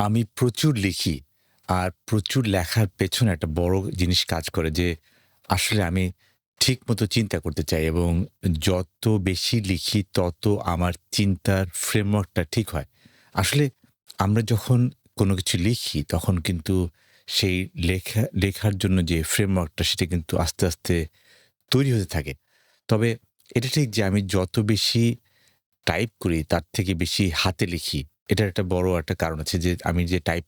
আমি প্রচুর লিখি। আর প্রচুর লেখার পেছনে একটা বড় জিনিস কাজ করে যে আসলে আমি ঠিক মতো চিন্তা করতে চাই এবং যত বেশি লিখি তত আমার চিন্তার ফ্রেমওয়ার্কটা ঠিক হয়। আসলে আমরা যখন কোনো কিছু লিখি তখন কিন্তু সেই লেখা লেখার জন্য যে ফ্রেমওয়ার্কটা সেটা কিন্তু আস্তে, আস্তে তৈরি হতে থাকে। তবে এটা ঠিক যে আমি যত বেশি টাইপ করি তার থেকে বেশি হাতে লিখি। এটার একটা বড় একটা কারণ আছে যে আমি যে টাইপ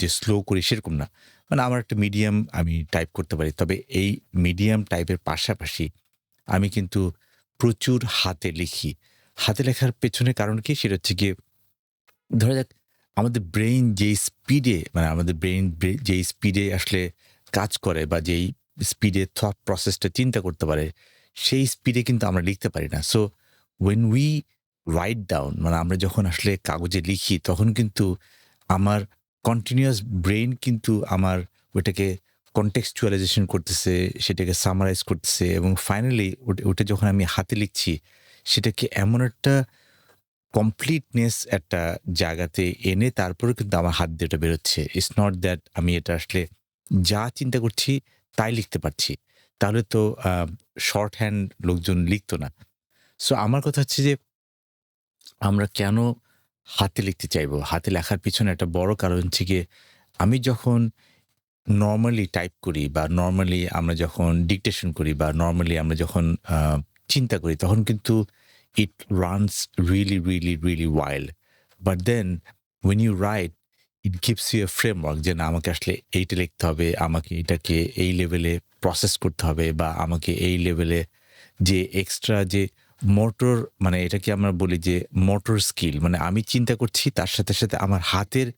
যে স্লো করি সেরকম না। মানে আমার একটা মিডিয়াম আমি টাইপ করতে পারি। তবে এই মিডিয়াম টাইপের পাশাপাশি আমি কিন্তু প্রচুর হাতে লিখি। হাতে লেখার পেছনে কারণ কি? সেটা হচ্ছে গিয়ে ধরা যাক আমাদের ব্রেইন যেই স্পিডে মানে আমাদের ব্রেইন যেই স্পিডে আসলে কাজ করে বা যেই স্পিডে থট প্রসেসটা চিন্তা করতে পারে, সেই স্পিডে কিন্তু আমরা লিখতে পারি না। So when we write down মানে আমরা যখন আসলে কাগজে লিখি তখন কিন্তু আমার কন্টিনিউয়াস ব্রেইন কিন্তু আমার ওইটাকে contextualization করতেছে, সেটাকে সামারাইজ করতেছে এবং ফাইনালি ওটা যখন আমি হাতে লিখছি সেটাকে এমন একটা কমপ্লিটনেস একটা জায়গাতে এনে তারপরে কিন্তু আমার হাত দিয়ে ওটা বেরোচ্ছে। ইটস নট দ্যাট আমি এটা আসলে যা চিন্তা করছি তাই লিখতে পারছি। তাহলে তো শর্ট হ্যান্ড লোকজন লিখতো না। সো আমার কথা হচ্ছে যে আমরা কেন হাতে লিখতে চাইব? হাতে লেখার পিছনে একটা বড় কারণ হচ্ছে গিয়ে আমি যখন নর্মালি টাইপ করি বা নর্মালি আমরা যখন ডিকটেশন করি বা নর্মালি আমরা যখন চিন্তা করি তখন কিন্তু it runs really really, really wild but then when you write it gives you a framework যে না আমাকে আসলে এইটা লিখতে হবে, আমাকে এটাকে এই লেভেলে প্রসেস করতে হবে বা আমাকে এই লেভেলে যে এক্সট্রা যে মোটর মানে এটাকে আমরা বলি যে মোটর স্কিল মানে আমি চিন্তা করছি তার সাথে, সাথে আমার হাতের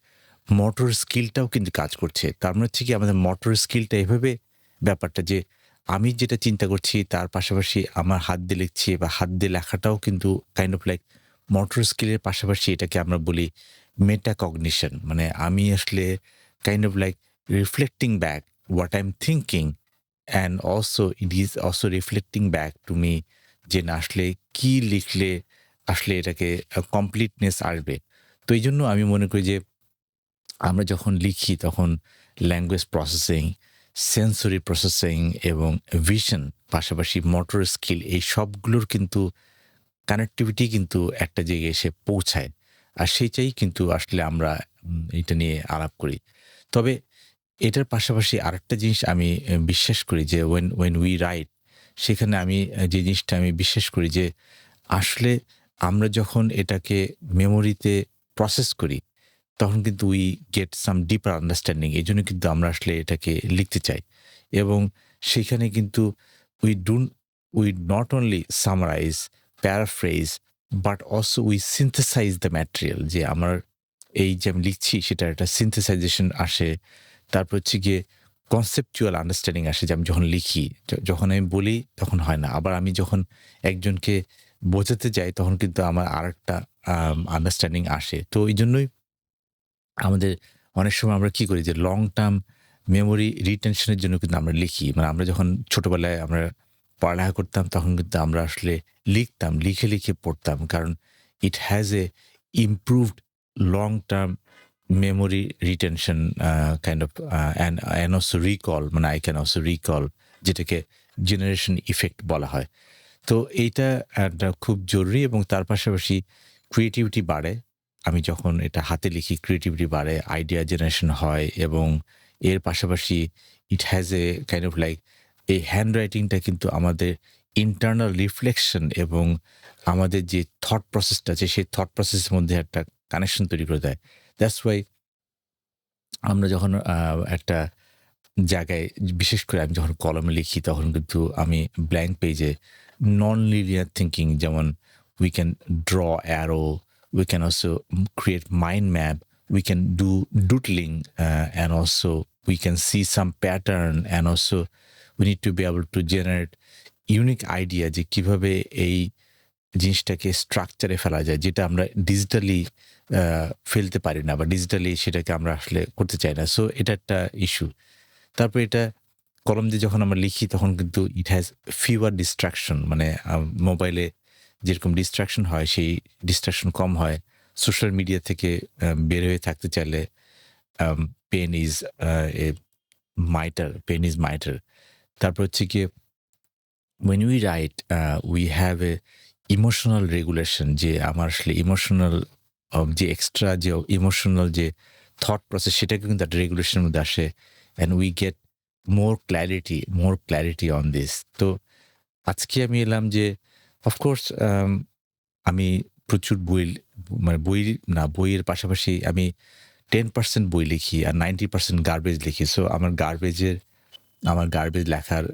মোটর স্কিলটাও কিন্তু কাজ করছে। তার মানে হচ্ছে কি আমাদের মোটর স্কিলটা এভাবে ব্যাপারটা যে আমি যেটা চিন্তা করছি তার পাশাপাশি আমার হাত দিয়ে লিখছি বা হাত দিয়ে লেখাটাও কিন্তু কাইন্ড অফ লাইক মোটর স্কিলের পাশাপাশি এটাকে আমরা বলি মেটাকগনিশন মানে আমি আসলে kind of like reflecting back what I am thinking and also it is also reflecting back to me যে না আসলে কি লিখলে আসলে এটাকে কমপ্লিটনেস আসবে। তো এই জন্য আমি মনে করি যে আমরা যখন লিখি তখন ল্যাঙ্গুয়েজ প্রসেসিং, সেন্সরি প্রসেসিং এবং ভিশন পাশাপাশি মোটর স্কিল এই সবগুলোর কিন্তু কানেক্টিভিটি কিন্তু একটা জায়গায় এসে পৌঁছায়। আর সেইটাই কিন্তু আসলে আমরা এটা নিয়ে আলাপ করি। তবে এটার পাশাপাশি আরেকটা জিনিস আমি বিশ্বাস করি যে when when উই write সেখানে আমি যে জিনিসটা আমি বিশ্বাস করি যে আসলে আমরা যখন এটাকে মেমোরিতে প্রসেস করি তখন কিন্তু we get some deeper understanding এই জন্য কিন্তু আমরা আসলে এটাকে লিখতে চাই। এবং সেখানে কিন্তু we don't we not only summarize, paraphrase but also we synthesize the material যে আমার এই যে আমি লিখছি সেটার একটা সিনথেসাইজেশন আসে। তারপর হচ্ছে গিয়ে conceptual আন্ডারস্ট্যান্ডিং আসে যে আমি যখন লিখি, যখন আমি বলি তখন হয় না। আবার আমি যখন একজনকে বোঝাতে যাই তখন কিন্তু আমার আর একটা আন্ডারস্ট্যান্ডিং আসে। তো এই জন্যই আমাদের অনেক সময় আমরা কি করি যে লং টার্ম মেমোরি রিটেনশন এর জন্য কিন্তু আমরা লিখি। মানে আমরা যখন ছোটবেলায় আমরা পড়ালেখা করতাম তখন কিন্তু আমরা আসলে লিখতাম। লিখে, লিখে পড়তাম। কারণ it has a improved long term memory retention uh kind of uh and and also recall মানে I can also recall যেটাকে জেনারেশন ইফেক্ট বলা হয়। তো এইটা একটা খুব জরুরি এবং তার পাশাপাশি ক্রিয়েটিভিটি বাড়ে। আমি যখন এটা হাতে লিখি ক্রিয়েটিভিটি বাড়ে, আইডিয়া জেনারেশন হয় এবং এর পাশাপাশি it has a kind of like এই হ্যান্ড রাইটিংটা কিন্তু আমাদের ইন্টারনাল রিফ্লেকশন এবং আমাদের যে থট প্রসেসটা আছে সেই থট প্রসেসের মধ্যে একটা কানেকশন তৈরি করে দেয়। দ্যাটস ওয়াই আমরা যখন একটা জায়গায়, বিশেষ করে আমি যখন কলমে লিখি, তখন কিন্তু আমি ব্ল্যাঙ্ক পেজে নন লিনিয়ার থিঙ্কিং যেমন we can draw arrow we can also create mind map we can do doodling and also we can see some pattern and also we need to be able to generate unique idea যে কীভাবে এই জিনিসটাকে স্ট্রাকচারে ফেলা যায়, যেটা আমরা digitally ফেলতে পারি না বা ডিজিটালি সেটাকে আমরা আসলে করতে চাই না। সো এটা একটা ইস্যু। তারপর এটা কলম দিয়ে যখন আমরা লিখি তখন কিন্তু ইট হ্যাজ fewer ডিস্ট্রাকশন মানে মোবাইলে যেরকম ডিস্ট্রাকশন হয় সেই ডিস্ট্রাকশন কম হয়। সোশ্যাল মিডিয়া থেকে বের হয়ে থাকতে চাইলে pen is a mightier, pen is mightier. তারপর হচ্ছে কি when we write we have a emotional regulation যে আমার আসলে ইমোশনাল যে এক্সট্রা যে ইমোশনাল যে থট প্রসেস সেটাকে কিন্তু একটা রেগুলেশনের মধ্যে আসে and we get more clarity more clarity on this. তো আজকে আমি এলাম যে অফকোর্স আম আমি প্রচুর বই মানে বই না, বইয়ের পাশাপাশি আমি 10% বই লিখি আর 90% গার্বেজ লিখি। সো আমার গার্বেজের আমার গার্বেজ লেখার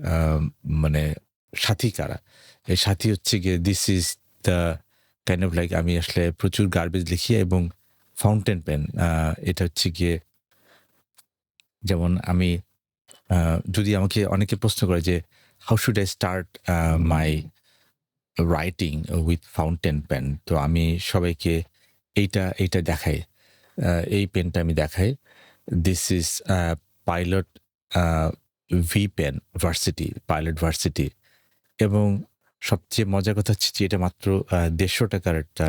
মানে সাথী কারা? এই সাথী হচ্ছে গিয়ে this is the kind of like আমি আসলে প্রচুর গার্বেজ লিখি এবং ফাউন্টেন পেন এটা হচ্ছে গিয়ে যেমন আমি যদি আমাকে অনেকে প্রশ্ন করে যে how should I start my writing with fountain pen? তো আমি সবাইকে এইটা, এইটা দেখাই। এই পেনটা আমি দেখাই। This is Pilot V pen Varsity, Pilot Varsity এবং সবচেয়ে মজার কথা হচ্ছে যে এটা মাত্র দেড়শো টাকার একটা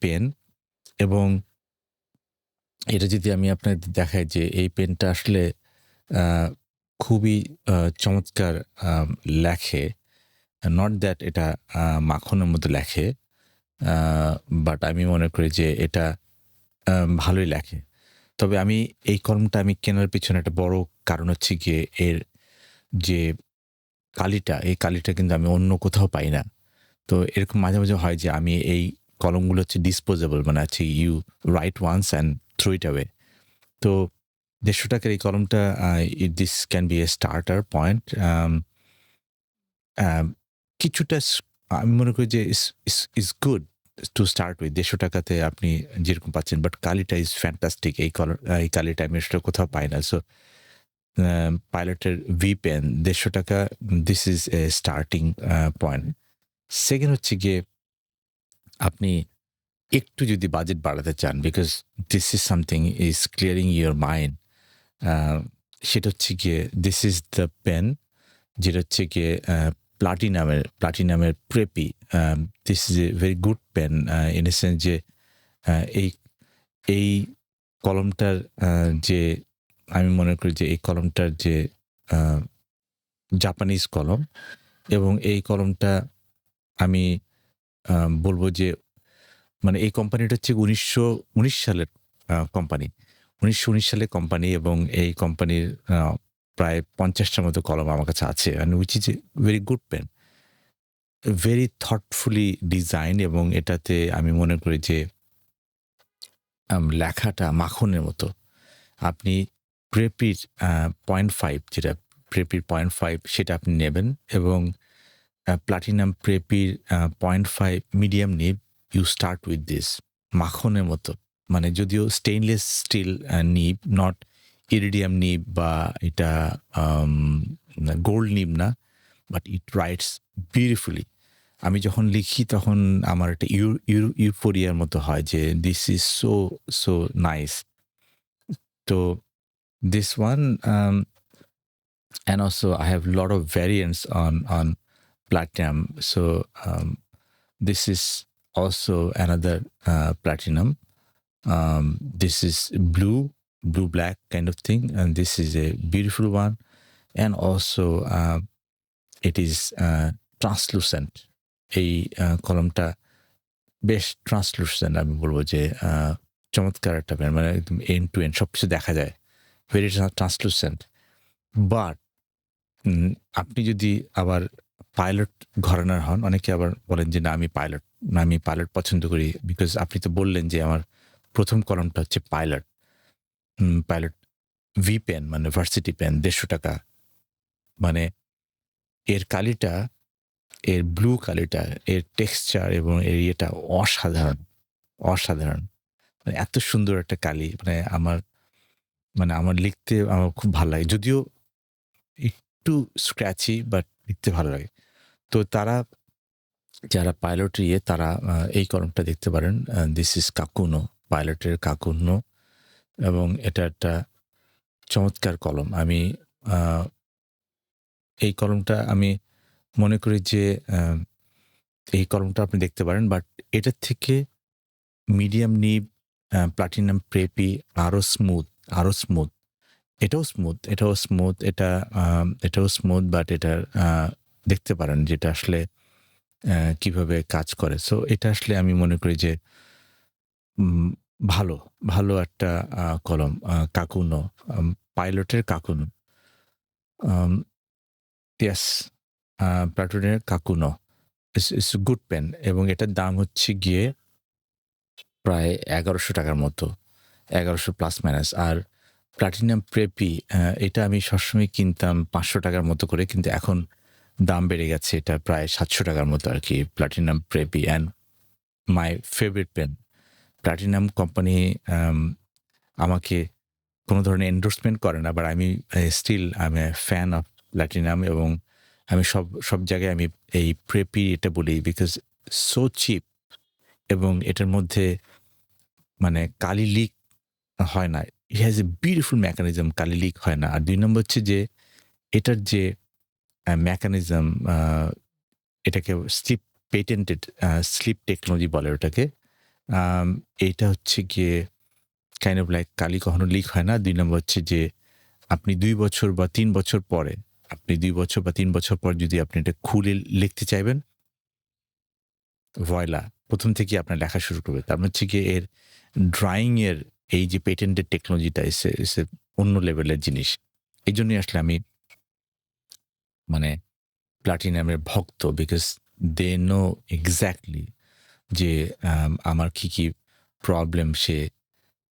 পেন এবং এটা যদি আমি আপনাদের দেখাই যে এই পেনটা আসলে খুবই চমৎকার লেখে। নট দ্যাট এটা মাখনের মতো লেখে। বাট আমি মনে করি যে এটা ভালোই লেখে। তবে আমি এই কলমটা আমি কেনার পেছনে একটা বড় কারণ হচ্ছে গিয়ে এর যে কালিটা, এই কালিটা কিন্তু আমি অন্য কোথাও পাই না। তো এরকম মাঝে, মাঝে হয় যে আমি এই কলমগুলো হচ্ছে ডিসপোজেবল মানে হচ্ছে you write once and throw it away. তো ৳১৫০ এই কলমটা this can be a starter point. কিছুটা আমি মনে করি যে is is is good to start with দেড়শো টাকাতে আপনি যেরকম পাচ্ছেন বাট কালিটা ইজ ফ্যান্টাস্টিক এই কলর এই কালিটা আমি আসলে কোথাও পাই না। So পাইলটের V pen ৳১৫০ this is a starting point. Second হচ্ছে গিয়ে, আপনি একটু যদি বাজেট বাড়াতে চান because this is something is clearing your mind সেটা হচ্ছে গিয়ে দিস ইজ দ্য পেন যেটা হচ্ছে গিয়ে প্লাটিনামের প্লাটিনামের Preppy. This is a very good pen in a sense যে এই এই কলমটার যে আমি মনে করি যে এই কলমটার যে জাপানিজ কলম এবং এই কলমটা আমি বলব যে মানে এই কোম্পানিটা হচ্ছে ১৯১৯ সালের কোম্পানি উনিশশো উনিশ সালের কোম্পানি এবং এই কোম্পানির প্রায় পঞ্চাশটার মতো কলম আমার কাছে আছে and which is a very good pen. Very thoughtfully design এবং এটাতে আমি মনে করি যে লেখাটা মাখনের মতো। আপনি প্রেপির পয়েন্ট ফাইভ যেটা প্রেপির ০.৫ সেটা আপনি নেবেন এবং Platinum প্রেপির point five medium nib you start with this মাখনের মতো। মানে যদিও stainless steel nib not iridium nib বা এটা গোল্ড নিব না। But it writes beautifully. আমি যখন লিখি তখন আমার একটা ইউ ইউ ইউফোরিয়ার মতো হয় যে this is so, so nice. তো this one um, and also I have a lot of variants on on platinum. So um, this is also another uh, platinum. Um, this is blue, blue black kind of thing, and this is a beautiful one. And also uh, it is uh, translucent. এই কলমটা বেশ translucent আমি বলব যে চমৎকার একটা pen মানে একদম এন্ড টু এন্ড সবকিছু দেখা যায়। Very ট্রা translucent. বাট আপনি যদি আবার পাইলট ঘরানার হন, অনেকে আবার বলেন যে না আমি পাইলট না আমি পাইলট পছন্দ করি বিকজ আপনি তো বললেন যে আমার প্রথম কলমটা হচ্ছে পাইলট। পাইলট ভি পেন মানে ভার্সিটি পেন ৳১৫০ মানে এর কালিটা, এর ব্লু কালিটা, এর টেক্সচার এবং এর ইয়েটা অসাধারণ, অসাধারণ। মানে এত সুন্দর একটা কালি মানে আমার মানে আমার লিখতে আমার খুব ভালো লাগে। যদিও একটু স্ক্র্যাচি বাট লিখতে ভালো লাগে। তো তারা যারা পাইলট ইয়ে তারা এই কলমটা দেখতে পারেন। দিস ইজ কাকুনো, পাইলটের কাকুনো এবং এটা একটা চমৎকার কলম। আমি এই কলমটা আমি মনে করি যে এই কলমটা আপনি দেখতে পারেন বাট এটার থেকে মিডিয়াম নিব প্লাটিনাম প্রেপি আরও স্মুথ, আরও স্মুথ। এটাও স্মুথ, এটাও স্মুথ। এটা এটাও স্মুথ বাট এটার আ দেখতে পারেন যেটা আসলে কীভাবে কাজ করে। সো এটা আসলে আমি মনে করি যে ভালো, ভালো একটা কলম কাকুনো পাইলটের Kakuno. Yes প্লাটুনের Kakuno. It's a good pen এবং এটার দাম হচ্ছে গিয়ে প্রায় এগারোশো টাকার মতো। ১১০০ প্লাস মাইনাস। আর প্লাটিনাম প্রেপি এটা আমি সবসময় কিনতাম পাঁচশো টাকার মতো করে। কিন্তু এখন দাম বেড়ে গেছে। এটা প্রায় সাতশো টাকার মতো আর কি Platinum Preppy and my favourite pen. Platinum company আমাকে কোনো ধরনের এন্ডোর্সমেন্ট করে না। বাট আমি still a fan of Platinum এবং আমি সব, সব জায়গায় আমি এই প্রেপি এটা বলি বিকজ সো চিপ এবং এটার মধ্যে মানে কালি লিক হয় না। He has a beautiful mechanism Kali leak হয় না। আর দুই নম্বর হচ্ছে যে এটার যে মেকানিজম এটাকে স্লিপ পেটেন্টেড স্লিপ টেকনোলজি বলে ওটাকে। এইটা হচ্ছে গিয়ে কাইন্ড অফ লাইক কালি কখনো লিক হয় না। দুই নম্বর হচ্ছে যে আপনি দুই বছর বা তিন বছর পরে, আপনি দুই বছর বা তিন বছর পর যদি আপনি এটা খুলে লিখতে চাইবেন ভয়লা প্রথম থেকেই আপনার লেখা শুরু করবে। তার মানে হচ্ছে গিয়ে এর ড্রাইং এর এই যে পেটেন্টের টেকনোলজিটা এসে এসে অন্য লেভেলের জিনিস। এই জন্যই আসলে আমি মানে প্লাটিনামের ভক্ত বিকজ দে নো এক্স্যাক্টলি যে আমার কি, কি প্রবলেম সে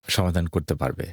সমাধান করতে পারবে।